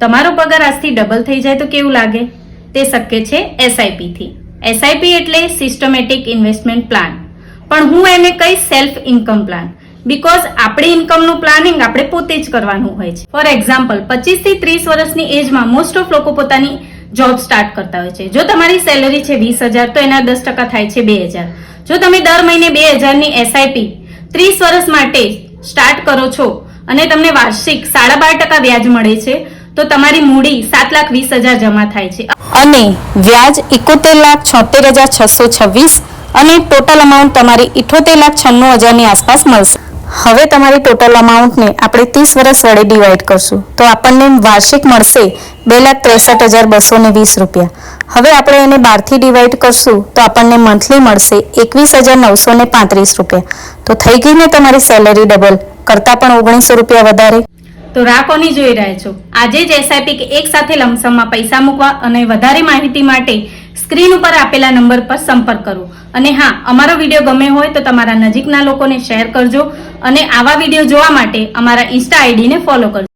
તમારો પગાર આજથી ડબલ થઈ જાય તો કેવું લાગે? તે શક્ય છે એસઆઈપીથી એસઆઈપી એટલે સિસ્ટમેટિક ઇન્વેસ્ટમેન્ટ પ્લાન પણ હું એને કઈ સેલ્ફ ઇન્કમ પ્લાન બીકોઝ આપણી ઇન્કમનું પ્લાનિંગ આપણે પોતે જ કરવાનું હોય છે. ફોર એક્ઝામ્પલ પચીસથી ત્રીસ વર્ષની એજમાં મોસ્ટ ઓફ લોકો પોતાની જોબ સ્ટાર્ટ કરતા હોય છે. જો તમારી સેલરી છે વીસ હજાર, તો એના દસ ટકા થાય છે બે હજાર. જો તમે દર મહિને બે હજારની એસઆઈપી ત્રીસ વર્ષ માટે સ્ટાર્ટ કરો છો, અને તમને વાર્ષિક સાડા બાર ટકા વ્યાજ મળે છે તો તમારી મૂડી સાત લાખ વીસ હજાર જમા થાય છે. અને વ્યાજ એકોતેર લાખ છોતેર હજાર છસો છવ્વીસ અને ટોટલ અમાઉન્ટ તમારી ઇઠોતેર લાખ છન્નું હજારની આસપાસ મળશે. હવે તમારી ટોટલ અમાઉન્ટને આપણે ત્રીસ વર્ષ વડે ડિવાઈડ કરશું. તો આપણને વાર્ષિક મળશે બે લાખ ત્રેસઠ હજાર બસો ને વીસ રૂપિયા. હવે આપણે એને બારથી ડિવાઈડ કરશું તો આપણને મંથલી મળશે એકવીસ હજાર નવસો ને પાંત્રીસ રૂપિયા. તો થઈ ગઈ ને તમારી સેલરી ડબલ કરતાં પણ ઓગણીસો રૂપિયા વધારે. તો રાહ કોની જોઈ રહ્યા છો? આજે જ એસઆઈપી કે એક સાથે લમસમમાં પૈસા મૂકવા અને વધારે માહિતી માટે સ્ક્રીન ઉપર આપેલા નંબર પર સંપર્ક કરો. અને હા, અમારો વીડિયો ગમે હોય તો તમારા નજીકના લોકોને શેર કરજો અને આવા વીડિયો જોવા માટે અમારા ઇન્સ્ટા આઈડીને ફોલો કરજો.